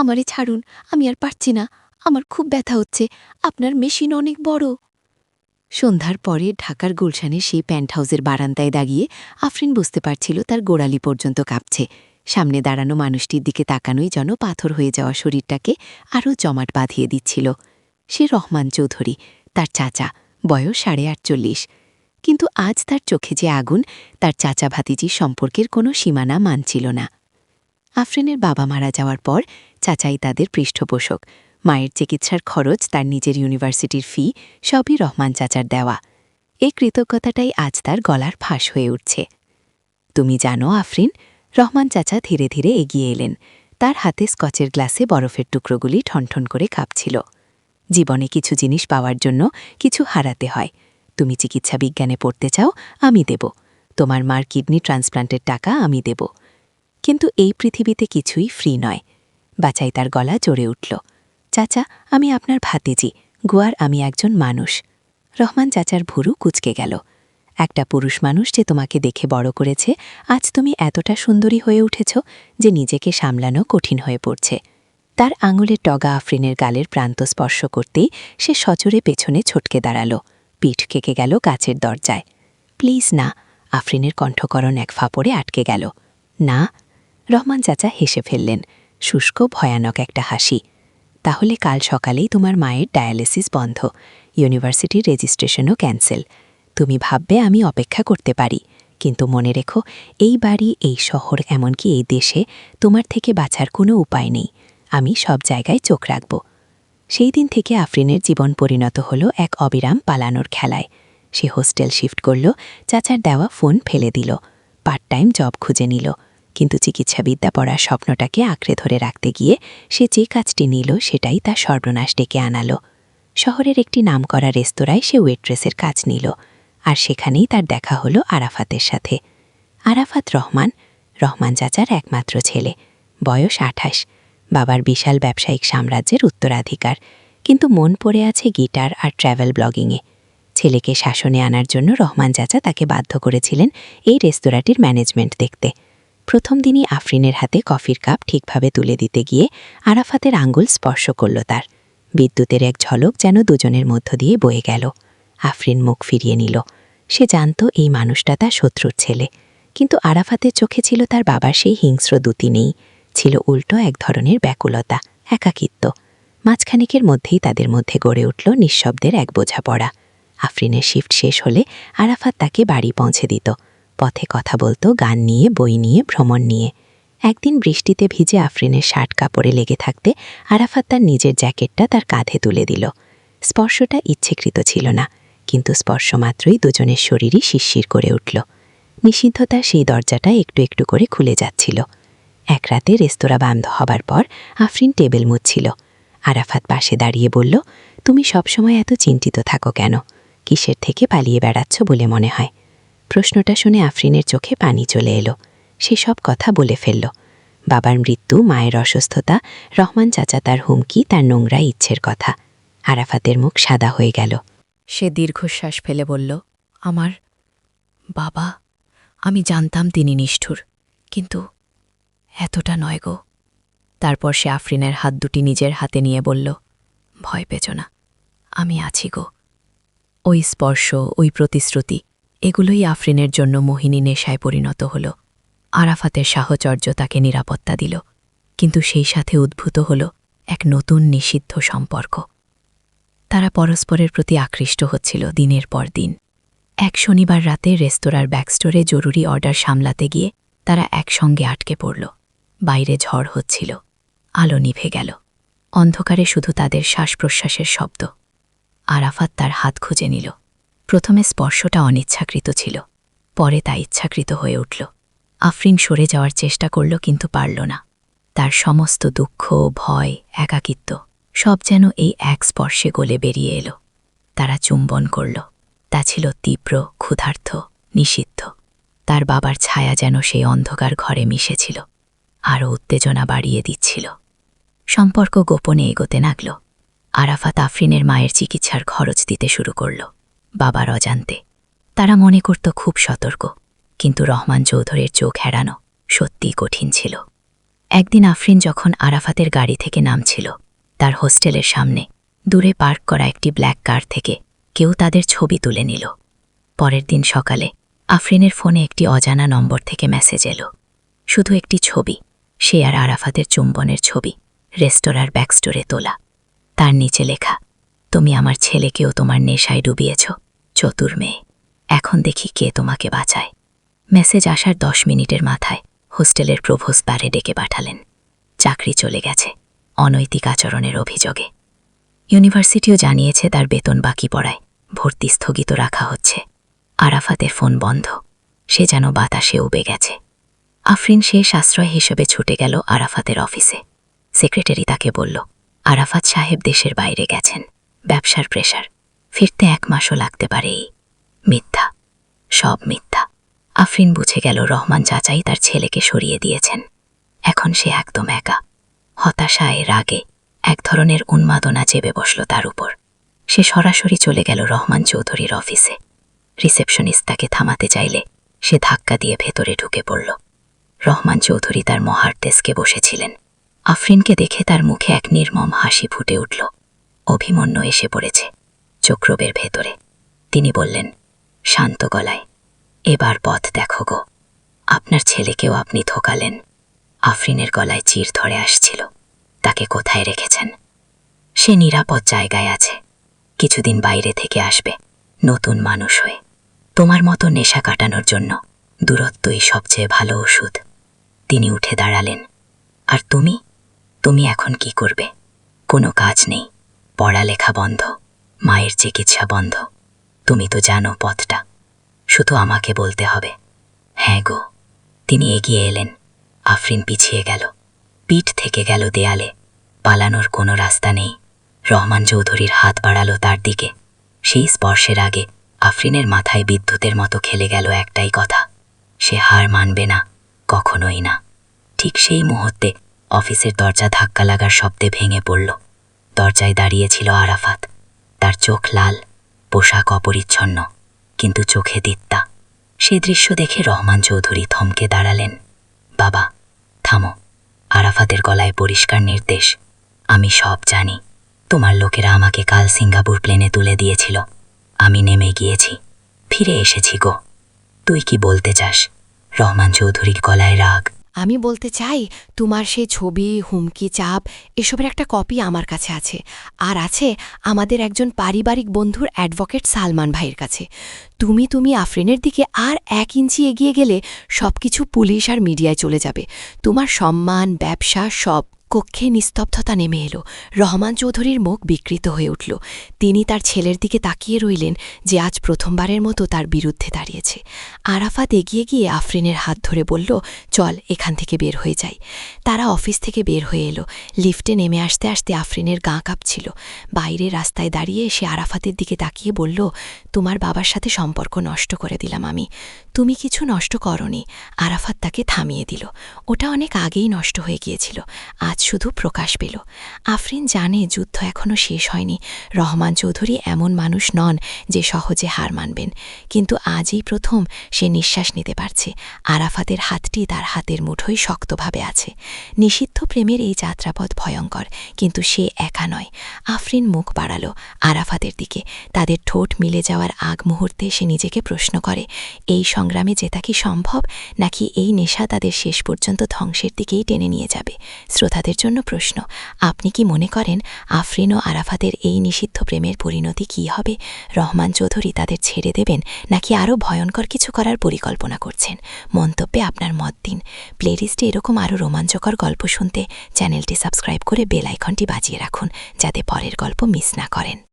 আমারে ছাড়ুন, আমি আর পারছি না। আমার খুব ব্যথা হচ্ছে। আপনার মেশিন অনেক বড়। সন্ধ্যার পরে ঢাকার গুলশানের সেই প্যান্ট হাউসের বারান্দায় দাঁড়িয়ে আফরিন বুঝতে পারছিল তার গোড়ালি পর্যন্ত কাঁপছে। সামনে দাঁড়ানো মানুষটির দিকে তাকানোই যেন পাথর হয়ে যাওয়া শরীরটাকে আরও জমাট বাঁধিয়ে দিচ্ছিল। সে রহমান চৌধুরী, তার চাচা, বয়স সাড়ে আটচল্লিশ। কিন্তু আজ তার চোখে যে আগুন, তার চাচা ভাতিজির সম্পর্কের কোনো সীমানা মানছিল না। আফরিনের বাবা মারা যাওয়ার পর চাচাই তাদের পৃষ্ঠপোষক। মায়ের চিকিৎসার খরচ, তার নিজের ইউনিভার্সিটির ফি, সবই রহমান চাচার দেওয়া। এই কৃতজ্ঞতাটাই আজ তার গলার ফাঁস হয়ে উঠছে। তুমি জানো আফরিন, রহমান চাচা ধীরে ধীরে এগিয়ে এলেন। তার হাতে স্কচের গ্লাসে বরফের টুকরোগুলি ঠনঠন করে কাঁপছিল। জীবনে কিছু জিনিস পাওয়ার জন্য কিছু হারাতে হয়। তুমি চিকিৎসা বিজ্ঞানে পড়তে চাও, আমি দেব। তোমার মার কিডনি ট্রান্সপ্লান্টের টাকা আমি দেব। কিন্তু এই পৃথিবীতে কিছুই ফ্রি নয়। বাচাই তার গলা জোরে উঠল। চাচা, আমি আপনার ভাতিজি। গুয়ার আমি একজন মানুষ। রহমান চাচার ভুরু কুচকে গেল। একটা পুরুষ মানুষ যে তোমাকে দেখে বড় করেছে, আজ তুমি এতটা সুন্দরী হয়ে উঠেছ যে নিজেকে সামলানো কঠিন হয়ে পড়ছে। তার আঙুলের টগা আফরিনের গালের প্রান্ত স্পর্শ করতেই সে সচরে পেছনে ছটকে দাঁড়াল। পিঠ কেকে গেল কাছের দরজায়। প্লিজ না, আফরিনের কণ্ঠকরণ এক ফাপড়ে আটকে গেল। না রহমান চাচা হেসে ফেললেন, শুষ্ক, ভয়ানক একটা হাসি। তাহলে কাল সকালেই তোমার মায়ের ডায়ালিসিস বন্ধ ইউনিভার্সিটির রেজিস্ট্রেশনও ক্যান্সেল। তুমি ভাববে আমি অপেক্ষা করতে পারি, কিন্তু মনে রেখো, এই বাড়ি, এই শহর, এমনকি এই দেশে তোমার থেকে বাঁচার কোনো উপায় নেই। আমি সব জায়গায় চোখ রাখব। সেই দিন থেকে আফরিনের জীবন পরিণত হলো এক অবিরাম পালানোর খেলায়। সে হোস্টেল শিফট করল, চাচার দেওয়া ফোন ফেলে দিল, পার্ট টাইম জব খুঁজে নিল। কিন্তু চিকিৎসাবিদ্যা পড়ার স্বপ্নটাকে আঁকড়ে ধরে রাখতে গিয়ে সে যে কাজটি নিল সেটাই তার সর্বনাশ ডেকে আনালো। শহরের একটি নামকরা রেস্তোরাঁয় সে ওয়েট্রেসের কাজ নিল, আর সেখানেই তার দেখা হলো আরাফাতের সাথে। আরাফাত রহমান রহমান চাচার একমাত্র ছেলে, বয়স আঠাশ, বাবার বিশাল ব্যবসায়িক সাম্রাজ্যের উত্তরাধিকার, কিন্তু মন পড়ে আছে গিটার আর ট্র্যাভেল ব্লগিংয়ে। ছেলেকে শাসনে আনার জন্য রহমান চাচা তাকে বাধ্য করেছিলেন এই রেস্তোরাঁটির ম্যানেজমেন্ট দেখতে। প্রথম দিনই আফরিনের হাতে কফির কাপ ঠিকভাবে তুলে দিতে গিয়ে আরাফাতের আঙ্গুল স্পর্শ করল তার। বিদ্যুতের এক ঝলক যেন দুজনের মধ্য দিয়ে বয়ে গেল। আফরিন মুখ ফিরিয়ে নিল। সে জানত এই মানুষটা তার শত্রুর ছেলে। কিন্তু আরাফাতের চোখে ছিল তার বাবার সেই হিংস্র দুতি নেই। ছিল উল্টো এক ধরনের ব্যাকুলতা, একাকিত্ব। মাঝখানিকের মধ্যেই তাদের মধ্যে গড়ে উঠল নিঃশব্দের এক বোঝাপড়া। আফরিনের শিফট শেষ হলে আরাফাত তাকে বাড়ি পৌঁছে দিত। পথে কথা বলতো, গান নিয়ে, বই নিয়ে, ভ্রমণ নিয়ে। একদিন বৃষ্টিতে ভিজে আফরিনের শার্ট কাপড়ে লেগে থাকতে আরাফাত তার নিজের জ্যাকেটটা তার কাঁধে তুলে দিল। স্পর্শটা ইচ্ছেকৃত ছিল না, কিন্তু স্পর্শ মাত্রই দুজনের শরীরই শিরশির করে উঠল। নিষিদ্ধতা সেই দরজাটা একটু একটু করে খুলে যাচ্ছিল। এক রাতে রেস্তোরাঁ বন্ধ হবার পর আফরিন টেবিল মুচ্ছিল আরাফাত পাশে দাঁড়িয়ে বলল, তুমি সবসময় এত চিন্তিত থাকো কেন? কিসের থেকে পালিয়ে বেড়াচ্ছ বলে মনে হয়? প্রশ্নটা শুনে আফরিনের চোখে পানি চলে এলো। সে সব কথা বলে ফেলল। বাবার মৃত্যু, মায়ের অসুস্থতা, রহমান চাচা তার হুমকি, তার নোংরা ইচ্ছের কথা। আরাফাতের মুখ সাদা হয়ে গেল। সে দীর্ঘশ্বাস ফেলে বলল, আমার বাবা, আমি জানতাম তিনি নিষ্ঠুর, কিন্তু এতটা নয় গো। তারপর সে আফরিনের হাত দুটি নিজের হাতে নিয়ে বলল, ভয় পেছ না, আমি আছি গো। ওই স্পর্শ, ওই প্রতিশ্রুতি এগুলোই আফরিনের জন্য মোহিনী নেশায় পরিণত হল। আরাফাতের সাহচর্য তাকে নিরাপত্তা দিল, কিন্তু সেই সাথে উদ্ভূত হল এক নতুন নিষিদ্ধ সম্পর্ক। তারা পরস্পরের প্রতি আকৃষ্ট হচ্ছিল দিনের পর দিন। এক শনিবার রাতে রেস্তোরাঁর ব্যাকস্টোরে জরুরি অর্ডার সামলাতে গিয়ে তারা একসঙ্গে আটকে পড়ল। বাইরে ঝড় হচ্ছিল, আলো নিভে গেল। অন্ধকারে শুধু তাদের শ্বাস প্রশ্বাসের শব্দ। আরাফাত তার হাত খুঁজে নিল। প্রথমে স্পর্শটা অনিচ্ছাকৃত ছিল। পরে তা ইচ্ছাকৃত হয়ে উঠল। আফরিন সরে যাওয়ার চেষ্টা করল কিন্তু পারল না। তার সমস্ত দুঃখ, ভয়, একাকিত্ব সব যেন এই এক স্পর্শে গলে বেরিয়ে এলো। তারা চুম্বন করল। তা ছিল তীব্র ক্ষুধার্থ নিষিদ্ধ। তার বাবার ছায়া যেন সেই অন্ধকার ঘরে মিশেছিল। আরও উত্তেজনা বাড়িয়ে দিচ্ছিল। সম্পর্ক গোপনে এগোতে লাগল। আরাফাত আফরিনের মায়ের চিকিৎসার খরচ দিতে শুরু করল। বাবার অজান্তে। তারা মনে করত খুব সতর্ক, কিন্তু রহমান চৌধুরীর চোখ এড়ানো সত্যিই কঠিন ছিল। একদিন আফরিন যখন আরাফাতের গাড়ি থেকে নামছিল, তার হোস্টেলের সামনে দূরে পার্ক করা একটি ব্ল্যাক কার থেকে কেউ তাদের ছবি তুলে নিল। পরের দিন সকালে আফরিনের ফোনে একটি অজানা নম্বর থেকে মেসেজ এলো। শুধু একটি ছবি, সে আর আরাফাতের চুম্বনের ছবি রেস্তোরাঁর ব্যাকস্টোরে তোলা। তার নিচে লেখা তুমি আমার ছেলেকেও তোমার নেশায় ডুবিয়েছ, চতুর মেয়ে। এখন দেখি কে তোমাকে বাঁচায়। মেসেজ আসার দশ মিনিটের মাথায় হোস্টেলের প্রভোস্ট বারে ডেকে পাঠালেন। চাকরি চলে গেছে, অনৈতিক আচরণের অভিযোগে। ইউনিভার্সিটিও জানিয়েছে তার বেতন বাকি পড়ায়, ভর্তি স্থগিত রাখা হচ্ছে। আরাফাতের ফোন বন্ধ, সে যেন বাতাসে উবে গেছে। আফরিন শেষ আশ্রয় হিসেবে ছুটে গেল আরাফাতের অফিসে। সেক্রেটারি তাকে বলল, আরাফাত সাহেব দেশের বাইরে গেছেন। ব্যবসার প্রেশার ফিরতে এক মাসও লাগতে পারে মিথ্যা। সব মিথ্যা। আফরিন বুঝে গেল রহমান চাচাই তার ছেলেকে সরিয়ে দিয়েছেন। এখন সে একদম একা। হতাশায়, রাগে, এক ধরনের উন্মাদনা চেপে বসল তার উপর। সে সরাসরি চলে গেল রহমান চৌধুরীর অফিসে। রিসেপশনিস্ট তাকে থামাতে চাইলে সে ধাক্কা দিয়ে ভেতরে ঢুকে পড়ল। রহমান চৌধুরী তার মহার ডেস্কে বসেছিলেন। আফরিনকে দেখে তার মুখে এক নির্মম হাসি ফুটে উঠল। অভিমন্য এসে পড়েছে চক্রবের ভেতরে। তিনি বললেন, শান্ত গলায়, এবার পথ দেখো গো। আপনার ছেলেকেও আপনি থোকালেন আফরিনের গলায় চির ধরে আসছিল, তাকে কোথায় রেখেছেন? সে নিরাপদ জায়গায় আছে, কিছুদিন বাইরে থেকে আসবে, নতুন মানুষ হয়ে। তোমার মতো নেশা কাটানোর জন্য দূরত্বই সবচেয়ে ভালো ওষুধ। তিনি উঠে দাঁড়ালেন, আর তুমি? তুমি এখন কি করবে? কোনো কাজ নেই। পড়ালেখা বন্ধ, মায়ের চিকিৎসা বন্ধ। তুমি তো জানো পথটা। শুধু আমাকে বলতে হবে। হ্যাঁ গো, তিনি এগিয়ে এলেন। আফরিন পিছিয়ে গেল। পিঠ থেকে গেল দেয়ালে। পালানোর কোনো রাস্তা নেই। রহমান চৌধুরীর হাত বাড়ালো তার দিকে। সেই স্পর্শের আগে আফরিনের মাথায় বিদ্যুতের মতো খেলে গেল একটাই কথা। সে হার মানবে না, কখনোই না। ঠিক সেই মুহূর্তে অফিসের দরজা ধাক্কা লাগার শব্দে ভেঙে পড়ল। দরজায় দাঁড়িয়েছিল আরাফাত। তার চোখ লাল, পোশাক অপরিচ্ছন্ন, কিন্তু চোখে দিত্তা সে দৃশ্য দেখে রহমান চৌধুরী থমকে দাঁড়ালেন। বাবা, থামো। আরাফাতের গলায় পরিষ্কার নির্দেশ। আমি সব জানি। তোমার লোকেরা আমাকে কাল সিঙ্গাপুর প্লেনে তুলে দিয়েছিল। আমি নেমে গিয়েছি। ফিরে এসেছি গো। তুই কি বলতে চাস? রহমান চৌধুরীর গলায় রাগ। আমি বলতে চাই, তোমার সেই ছবি, হুমকি, চাপ, এসবের একটা কপি আমার কাছে আছে। আর আছে আমাদের একজন পারিবারিক বন্ধুর অ্যাডভোকেট সালমান ভাইয়ের কাছে। তুমি তুমি আফরিনের দিকে আর এক ইঞ্চি এগিয়ে গেলে সব কিছু পুলিশ আর মিডিয়ায় চলে যাবে। তোমার সম্মান, ব্যবসা সব কক্ষে নিস্তব্ধতা নেমে এলো। রহমান চৌধুরীর মুখ বিকৃত হয়ে উঠল। তিনি তার ছেলের দিকে তাকিয়ে রইলেন যে আজ প্রথমবারের মতো তার বিরুদ্ধে দাঁড়িয়েছে। আরাফাত এগিয়ে গিয়ে আফরিনের হাত ধরে বলল, চল, এখান থেকে বের হয়ে যাই। তারা অফিস থেকে বের হয়ে এলো। লিফটে নেমে আসতে আসতে আফরিনের গা কাঁপছিল। বাইরে রাস্তায় দাঁড়িয়ে সে আরাফাতের দিকে তাকিয়ে বলল, তোমার বাবার সাথে সম্পর্ক নষ্ট করে দিলাম আমি। তুমি কিছু নষ্ট করনি। আরাফাত তাকে থামিয়ে দিল। ওটা অনেক আগেই নষ্ট হয়ে গিয়েছিল। আজ শুধু প্রকাশ পেল। আফরিন জানে যুদ্ধ এখনও শেষ হয়নি। রহমান চৌধুরী এমন মানুষ নন যে সহজে হার মানবেন। কিন্তু আজই প্রথম সে নিঃশ্বাস নিতে পারছে। আরাফাতের হাতটি তার হাতের মুঠোই শক্তভাবে আছে। নিষিদ্ধ প্রেমের এই যাত্রাপথ ভয়ঙ্কর, কিন্তু সে একা নয়। আফরিন মুখ বাড়ালো আরাফাতের দিকে। তাদের ঠোঁট মিলে যাওয়ার আগ মুহূর্তে সে নিজেকে প্রশ্ন করে, এই সংগ্রামে জেতা কি সম্ভব? নাকি এই নেশা তাদের শেষ পর্যন্ত ধ্বংসের দিকেই টেনে নিয়ে যাবে? শ্রোতাদের জন্য প্রশ্ন। আপনি কি মনে করেন আফরিন ও আরাফাতের এই নিষিদ্ধ প্রেমের পরিণতি কি হবে? রহমান চৌধুরী তাদের ছেড়ে দেবেন নাকি আরও ভয়ঙ্কর কিছু করার পরিকল্পনা করছেন? মন্তব্যে আপনার মত দিন। প্লেলিস্টে এরকম আরও রোমাঞ্চকর গল্প শুনতে চ্যানেলটি সাবস্ক্রাইব করে বেল আইকনটি বাজিয়ে রাখুন, যাতে পরের গল্প মিস না করেন।